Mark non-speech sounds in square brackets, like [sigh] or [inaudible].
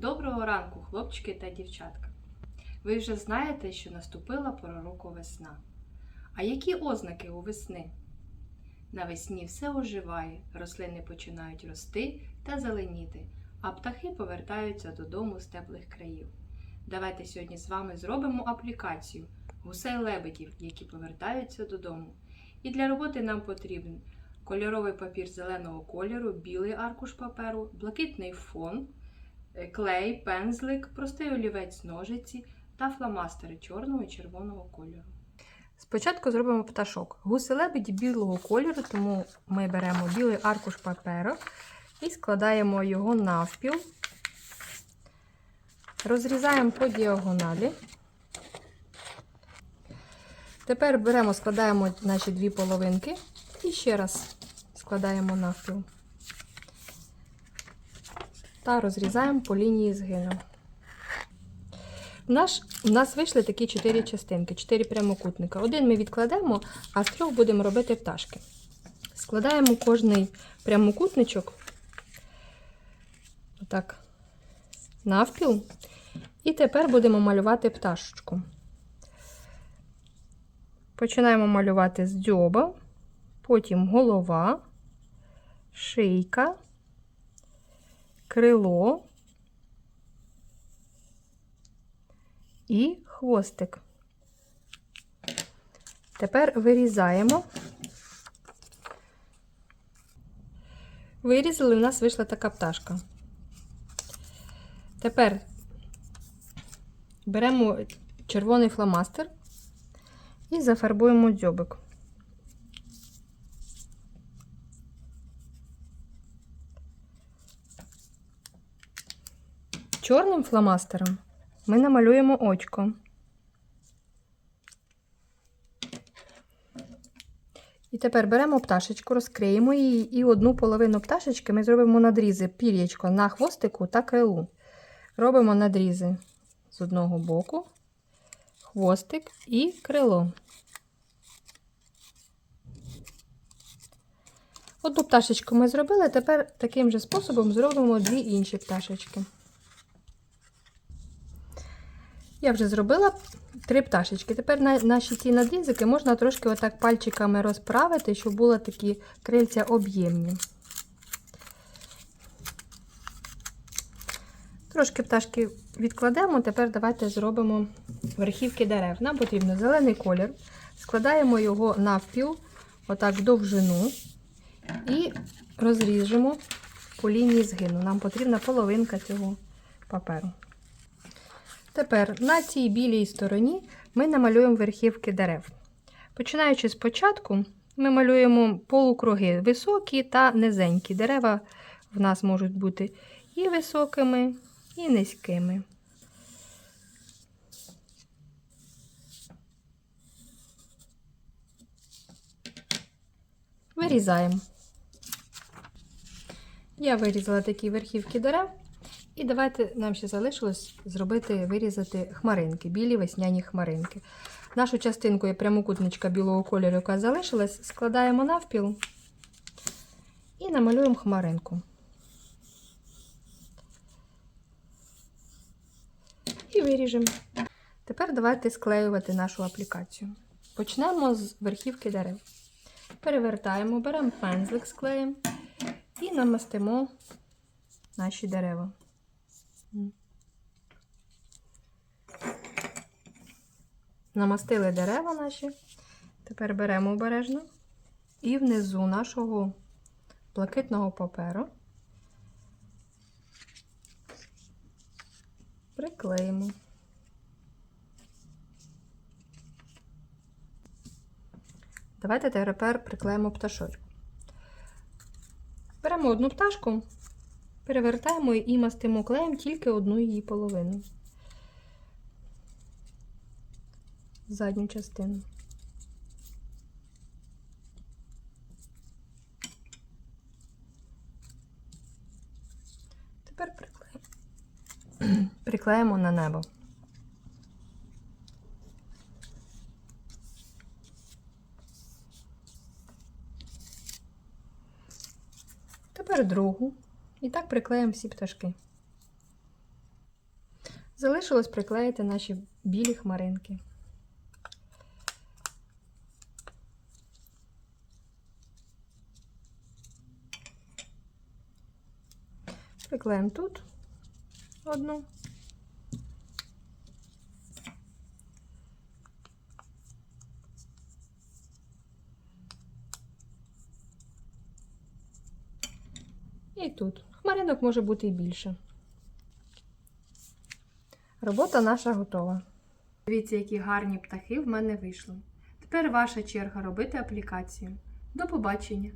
Доброго ранку, хлопчики та дівчатка. Ви вже знаєте, що наступила пора року весна. А які ознаки у весни? Навесні все оживає, рослини починають рости та зеленіти, а птахи повертаються додому з теплих країв. Давайте сьогодні з вами зробимо аплікацію гусей-лебедів, які повертаються додому. І для роботи нам потрібен кольоровий папір зеленого кольору, білий аркуш паперу, блакитний фон, клей, пензлик, простий олівець ножиці та фломастери чорного і червоного кольору. Спочатку зробимо пташок. Гуси-лебеді білого кольору, тому ми беремо білий аркуш паперу і складаємо його навпіл. Розрізаємо по діагоналі. Тепер беремо, складаємо наші дві половинки і ще раз складаємо навпіл. Та розрізаємо по лінії згину. Наш, у нас вийшли такі чотири частинки, чотири прямокутника. Один ми відкладемо, а з трьох будемо робити пташки. Складаємо кожний прямокутничок отак, навпіл. І тепер будемо малювати пташечку. Починаємо малювати з дзьоба, потім голова, шийка, крило і хвостик. Тепер вирізаємо. Вирізали, у нас вийшла така пташка. Тепер беремо червоний фломастер і зафарбуємо дзьобик. Чорним фломастером ми намалюємо очко. І тепер беремо пташечку, розкриємо її, і одну половину пташечки ми зробимо надрізи пір'ячко на хвостику та крилу. Робимо надрізи з одного боку, хвостик і крило. Одну пташечку ми зробили, тепер таким же способом зробимо дві інші пташечки. Я вже зробила три пташечки. Тепер на наші ці надрізики можна трошки отак пальчиками розправити, щоб були такі крильця об'ємні. Трошки пташки відкладемо, тепер давайте зробимо верхівки дерев. Нам потрібен зелений колір. Складаємо його навпіл, отак в довжину, і розріжемо по лінії згину. Нам потрібна половинка цього паперу. Тепер на цій білій стороні ми намалюємо верхівки дерев. Починаючи спочатку, ми малюємо полукруги високі та низенькі. Дерева в нас можуть бути і високими, і низькими. Вирізаємо. Я вирізала такі верхівки дерев. І давайте нам ще залишилось зробити, вирізати хмаринки, білі весняні хмаринки. Нашу частинку є прямокутничка білого кольору, яка залишилась, складаємо навпіл і намалюємо хмаринку. І виріжемо. Тепер давайте склеювати нашу аплікацію. Почнемо з верхівки дерев. Перевертаємо, беремо пензлик з клеєм і намастимо наші дерева. Намастили дерева наші. Тепер беремо обережно і внизу нашого блакитного паперу приклеїмо. Давайте тепер приклеїмо пташочку. Беремо одну пташку, перевертаємо і мастимо клеєм тільки одну її половину. Задню частину. Тепер приклеїмо, [clears throat] приклеїмо на небо. Тепер другу. І так приклеїмо всі пташки. Залишилось приклеїти наші білі хмаринки. Приклеїмо тут одну. І тут. Хмаринок може бути і більше. Робота наша готова. Дивіться, які гарні птахи в мене вийшли. Тепер ваша черга робити аплікацію. До побачення!